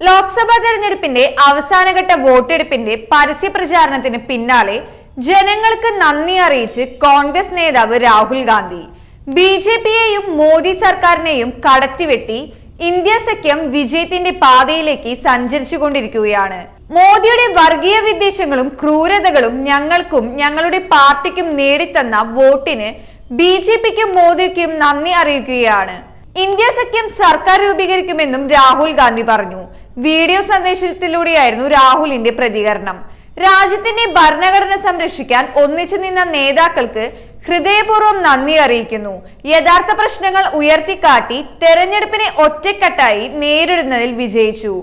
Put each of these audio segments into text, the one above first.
ലോക്സഭാ തെരഞ്ഞെടുപ്പിന്റെ അവസാനഘട്ട വോട്ടെടുപ്പിന്റെ പരസ്യ പ്രചാരണത്തിന് പിന്നാലെ ജനങ്ങൾക്ക് നന്ദി അറിയിച്ച് കോൺഗ്രസ് നേതാവ് രാഹുൽ ഗാന്ധി. ബി ജെ പിയെയും മോദി സർക്കാരിനെയും കടത്തിവെട്ടി ഇന്ത്യ സഖ്യം വിജയത്തിന്റെ പാതയിലേക്ക് സഞ്ചരിച്ചു കൊണ്ടിരിക്കുകയാണ് മോദിയുടെ വർഗീയ വിദ്വേഷങ്ങളും ക്രൂരതകളും ഞങ്ങൾക്കും ഞങ്ങളുടെ പാർട്ടിക്കും നേടിത്തന്ന വോട്ടിന് ബി ജെ പിക്കും മോദിക്കും നന്ദി അറിയിക്കുകയാണ്. ഇന്ത്യ സഖ്യം സർക്കാർ രൂപീകരിക്കുമെന്നും രാഹുൽ ഗാന്ധി പറഞ്ഞു. വീഡിയോ സന്ദേശത്തിലൂടെയായിരുന്നു രാഹുലിന്റെ പ്രതികരണം. രാജ്യത്തിന്റെ ഭരണഘടന സംരക്ഷിക്കാൻ ഒന്നിച്ചു നിന്ന നേതാക്കൾക്ക് ഹൃദയപൂർവം നന്ദി അറിയിക്കുന്നു. യഥാർത്ഥ പ്രശ്നങ്ങൾ ഉയർത്തിക്കാട്ടി തെരഞ്ഞെടുപ്പിനെ ഒറ്റക്കെട്ടായി നേരിടുന്നതിൽ വിജയിച്ചു.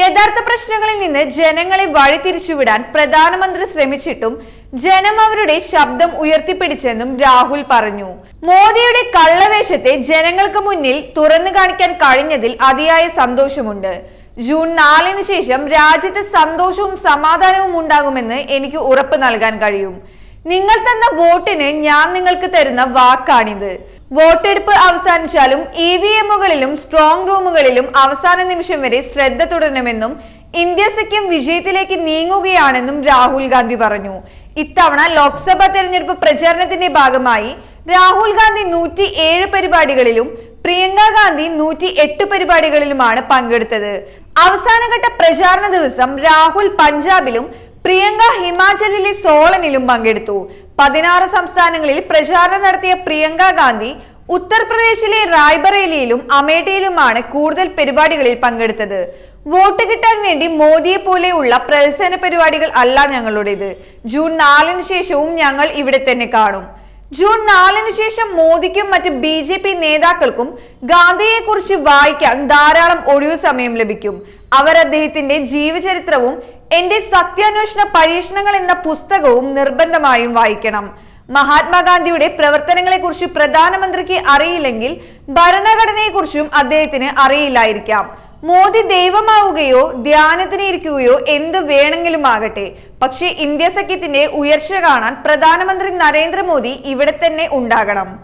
യഥാർത്ഥ പ്രശ്നങ്ങളിൽ നിന്ന് ജനങ്ങളെ വഴിതിരിച്ചുവിടാൻ പ്രധാനമന്ത്രി ശ്രമിച്ചിട്ടും ജനം അവരുടെ ശബ്ദം ഉയർത്തിപ്പിടിച്ചെന്നും രാഹുൽ പറഞ്ഞു. മോദിയുടെ കള്ളവേഷത്തെ ജനങ്ങൾക്ക് മുന്നിൽ തുറന്നു കാണിക്കാൻ കഴിഞ്ഞതിൽ അതിയായ സന്തോഷമുണ്ട്. ജൂൺ നാലിന് ശേഷം രാജ്യത്ത് സന്തോഷവും സമാധാനവും ഉണ്ടാകുമെന്ന് എനിക്ക് ഉറപ്പ് നൽകാൻ കഴിയും. നിങ്ങൾ തന്ന വോട്ടിന് ഞാൻ നിങ്ങൾക്ക് തരുന്ന വാക്കാണിത്. വോട്ടെടുപ്പ് അവസാനിച്ചാലും ഇ വി എമ്മുകളിലും സ്ട്രോങ് റൂമുകളിലും അവസാന നിമിഷം വരെ ശ്രദ്ധ തുടരണമെന്നും ഇന്ത്യ സഖ്യം വിജയത്തിലേക്ക് നീങ്ങുകയാണെന്നും രാഹുൽ ഗാന്ധി പറഞ്ഞു. ഇത്തവണ ലോക്സഭാ തെരഞ്ഞെടുപ്പ് പ്രചാരണത്തിന്റെ ഭാഗമായി രാഹുൽ ഗാന്ധി നൂറ്റി ഏഴ് പരിപാടികളിലും പ്രിയങ്ക ഗാന്ധി നൂറ്റി എട്ട് പരിപാടികളിലുമാണ് പങ്കെടുത്തത്. അവസാനഘട്ട പ്രചാരണ ദിവസം രാഹുൽ പഞ്ചാബിലും പ്രിയങ്ക ഹിമാചലിലെ സോളനിലും പങ്കെടുത്തു. പതിനാറ് സംസ്ഥാനങ്ങളിൽ പ്രചാരണം നടത്തിയ പ്രിയങ്ക ഗാന്ധി ഉത്തർപ്രദേശിലെ റായ്ബറേലിയിലും അമേഠിയിലുമാണ് കൂടുതൽ പരിപാടികളിൽ പങ്കെടുത്തത്. വോട്ട് കിട്ടാൻ വേണ്ടി മോദിയെ പോലെയുള്ള പ്രഹസന പരിപാടികൾ അല്ല ഞങ്ങളുടേത്. ജൂൺ നാലിന് ശേഷവും ഞങ്ങൾ ഇവിടെ തന്നെ കാണും. ജൂൺ നാലിന് ശേഷം മോദിക്കും മറ്റ് ബി ജെ പി നേതാക്കൾക്കും ഗാന്ധിയെ കുറിച്ച് വായിക്കാൻ ധാരാളം ഒഴിവു സമയം ലഭിക്കും. അവർ അദ്ദേഹത്തിന്റെ ജീവചരിത്രവും എന്റെ സത്യാന്വേഷണ പരീക്ഷണങ്ങൾ എന്ന പുസ്തകവും നിർബന്ധമായും വായിക്കണം. മഹാത്മാഗാന്ധിയുടെ പ്രവർത്തനങ്ങളെ കുറിച്ച് പ്രധാനമന്ത്രിക്ക് അറിയില്ലെങ്കിൽ ഭരണഘടനയെക്കുറിച്ചും അദ്ദേഹത്തിന് അറിയില്ലായിരിക്കാം. മോദി ദൈവമാവുകയോ ധ്യാനത്തിന് ഇരിക്കുകയോ എന്ത് വേണമെങ്കിലും ആകട്ടെ. പക്ഷേ ഇന്ത്യ സഖ്യത്തിന്റെ ഉയർച്ച കാണാൻ പ്രധാനമന്ത്രി നരേന്ദ്രമോദി ഇവിടെ തന്നെ ഉണ്ടാകണം.